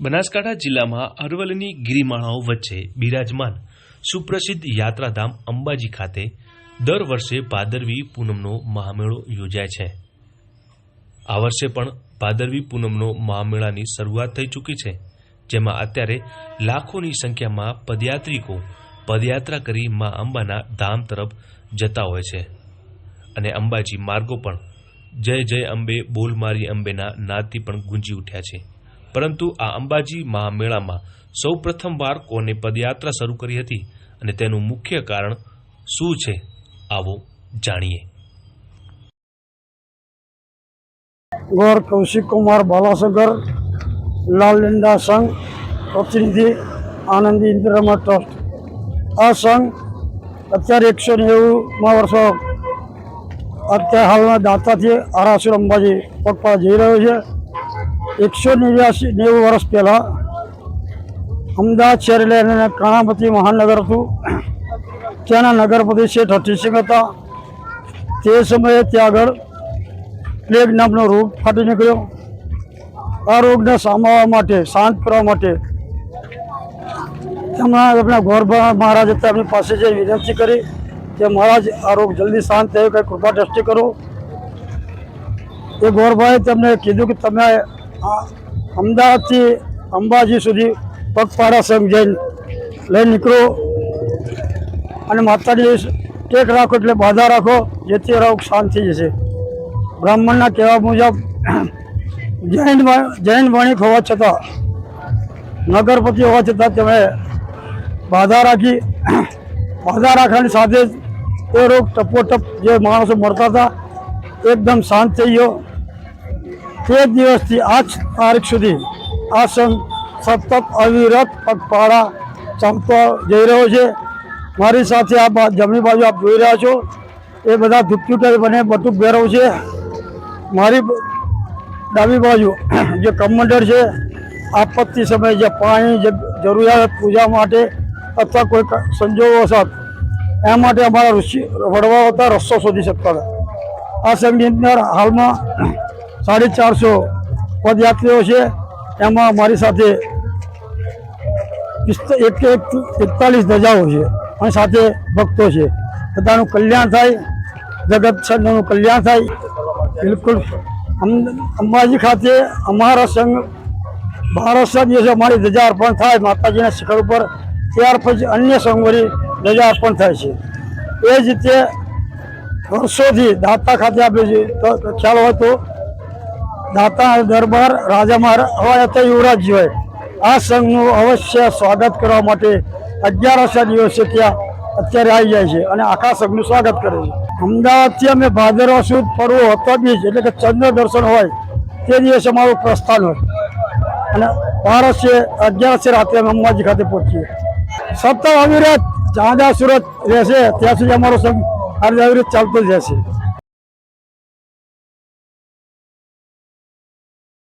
બનાસકાંઠા જિલ્લામાં અરવલ્લીની ગિરિમાળાઓ વચ્ચે બિરાજમાન સુપ્રસિદ્ધ યાત્રાધામ અંબાજી ખાતે દર વર્ષે ભાદરવી પૂનમનો મહામેળો યોજાય છે. આ વર્ષે પણ ભાદરવી પૂનમનો મહામેળાની શરૂઆત થઈ ચૂકી છે, જેમાં અત્યારે લાખોની સંખ્યામાં પદયાત્રિકો પદયાત્રા કરી મા અંબાના ધામ તરફ જતા હોય છે. અને અંબાજી માર્ગો પણ જય જય અંબે બોલ મારી અંબેના નાદથી પણ ગુંજી ઉઠ્યા છે. પરંતુ આ અંબાજી મહામેળામાં સૌ પ્રથમવાર કોને પદયાત્રા શરૂ કરી હતી અને તેનું મુખ્ય કારણ શું છે, આવો જાણીએ. ગોર કૌશિક કુમાર બાલાસગર, લાલ લીંડા સંઘ, પ્રતિનિધિ આનંદી ઇન્દ્રમાં ટ્રસ્ટ. આ સંઘ અત્યારે એકસો નેવુંમાં વર્ષો અત્યારે હાલના દાતાથી આરાસુર અંબાજી પગપાળા જઈ રહ્યો છે. એકસો નેવ્યાસી નેવું વર્ષ પહેલાં અમદાવાદ શહેર એટલે એને કાણાપતિ મહાનગર હતું. ત્યાંના નગરપતિ શેઠ હઠીસિંહ હતા. તે સમયે ત્યાં આગળ પ્લેગ નામનો રોગ ફાટી નીકળ્યો. આ રોગને સામાવવા માટે, શાંત કરવા માટે તેમના આપણા ગોરભા મહારાજ હતા, એમની પાસે જે વિનંતી કરી કે મહારાજ, આ રોગ જલ્દી શાંત થયો, કંઈ કૃપા દ્રષ્ટિ કરો. એ ગોરભાએ તેમને કીધું કે તમે અમદાવાદથી અંબાજી સુધી પગપાળા સંઘ જઈને લઈ નીકળો. અને માતાજી ટેક રાખો એટલે બાધા રાખો, જેથી રોગ શાંત થઈ જશે. બ્રાહ્મણના કહેવા મુજબ, જૈન જૈન વણિક હોવા છતાં, નગરપતિ હોવા છતાં તેમણે બાધા રાખી, બાધા રાખવાની સાથે જ એ રોગ ટપોટપ જે માણસો મળતા હતા, એકદમ શાંત થઈ ગયો. તે દિવસથી આજ તારીખ સુધી આ સંઘ સતત અવિરત પગપાળા ચમતો જઈ રહ્યો છે. મારી સાથે આ જમણી બાજુ આપ જોઈ રહ્યા છો. એ બધા ધૂપચૂટર બને બટુક ભેરવ છે. મારી ડાબી બાજુ જે કમંડળ છે, આપત્તિ સમયે જે પાણી, જે જરૂરિયાત પૂજા માટે અથવા કોઈ સંજોગો સાથ એ માટે અમારા ઋષિ વડવાઓ હતા, રસ્તો શોધી શકતા હતા. આ સંઘની અંદર હાલમાં સાડી ચારસો પદયાત્રીઓ છે. એમાં મારી સાથે એક એક એકતાલીસ ધજાઓ છે. અને સાથે ભક્તો છે. બધાનું કલ્યાણ થાય. જગત સંઘનું કલ્યાણ થાય. બિલકુલ. અંબાજી ખાતે અમારા સંઘ બારસના દિવસે અમારી ધજા અર્પણ થાય. માતાજીના શિખર ઉપર ત્યાર પછી અન્ય સંઘોની ધજા અર્પણ થાય છે. એ જ રીતે વર્ષોથી દાતા ખાતે આપણે છે ખ્યાલ હોય તો દાતા દરબાર રાજા મહારાજ હોય અથવા યુવરાજ હોય આ સંઘનું અવશ્ય સ્વાગત કરવા માટે અગિયારસા દિવસે ત્યાં અત્યારે આવી જાય છે અને આખા સંઘનું સ્વાગત કરે છે. અમદાવાદથી અમે ભાદરવા સુદ ફરવો હતો બીજ એટલે કે ચંદ્ર દર્શન હોય તે દિવસે અમારું પ્રસ્થાન હોય. અને બારસે અગિયારસે રાત્રે અમે અંબાજી ખાતે પહોંચીએ. સતત અવિરત જ્યાં જ્યાં સુરત રહેશે ત્યાં સુધી અમારો સંઘ અવિરત ચાલતો જ રહેશે.